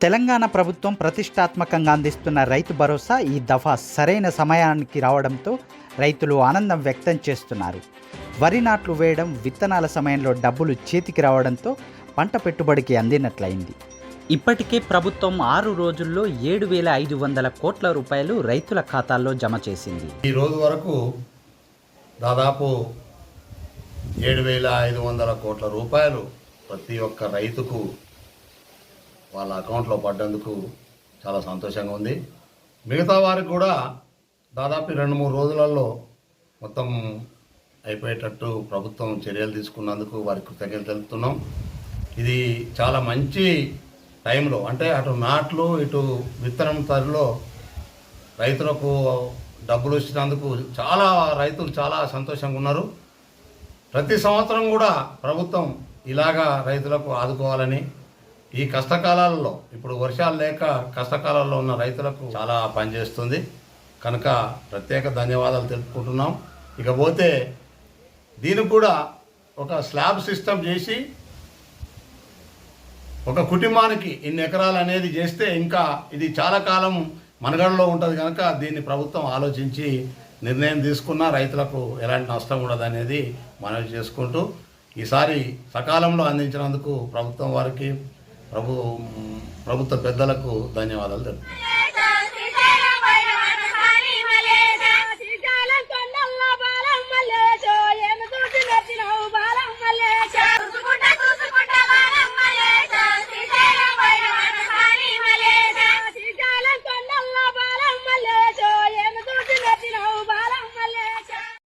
తెలంగాణ ప్రభుత్వం ప్రతిష్టాత్మకంగా అందిస్తున్న రైతు భరోసా ఈ దఫా సరైన సమయానికి రావడంతో రైతులు ఆనందం వ్యక్తం చేస్తున్నారు. వరి నాట్లు వేయడం విత్తనాల సమయంలో డబ్బులు చేతికి రావడంతో పంట పెట్టుబడికి అందినట్లయింది. ఇప్పటికే ప్రభుత్వం ఆరు రోజుల్లో ఏడు వేల ఐదు వందల కోట్ల రూపాయలు రైతుల ఖాతాల్లో జమ చేసింది. ఈ రోజు వరకు దాదాపు ఏడు వేల ఐదు వందల కోట్ల రూపాయలు ప్రతి ఒక్క రైతుకు వాళ్ళ అకౌంట్లో పడ్డందుకు చాలా సంతోషంగా ఉంది. మిగతా వారికి కూడా దాదాపు రెండు మూడు రోజులలో మొత్తం అయిపోయేటట్టు ప్రభుత్వం చర్యలు తీసుకున్నందుకు వారికి కృతజ్ఞత తెలుపుతున్నాం. ఇది చాలా మంచి టైంలో అంటే అటు నాట్లు ఇటు విత్తనం తరిలో రైతులకు డబ్బులు ఇచ్చినందుకు చాలా రైతులు చాలా సంతోషంగా ఉన్నారు. ప్రతి సంవత్సరం కూడా ప్రభుత్వం ఇలాగా రైతులకు ఆదుకోవాలని ఈ కష్టకాలాల్లో ఇప్పుడు వర్షాలు లేక కష్టకాలాల్లో ఉన్న రైతులకు చాలా పనిచేస్తుంది. కనుక ప్రత్యేక ధన్యవాదాలు తెలుపుకుంటున్నాం. ఇకపోతే దీనికి కూడా ఒక స్లాబ్ సిస్టమ్ చేసి ఒక కుటుంబానికి ఇన్ని ఎకరాలు అనేది చేస్తే ఇంకా ఇది చాలా కాలం మనగడలో ఉంటుంది కనుక దీన్ని ప్రభుత్వం ఆలోచించి నిర్ణయం తీసుకున్న రైతులకు ఎలాంటి నష్టం ఉండదు అనేది మనవి చేసుకుంటూ ఈసారి సకాలంలో అందించినందుకు ప్రభుత్వం వారికి ప్రభు ప్రభుత్వ పెద్దలకు ధన్యవాదాలు తెలుపుతున్నాను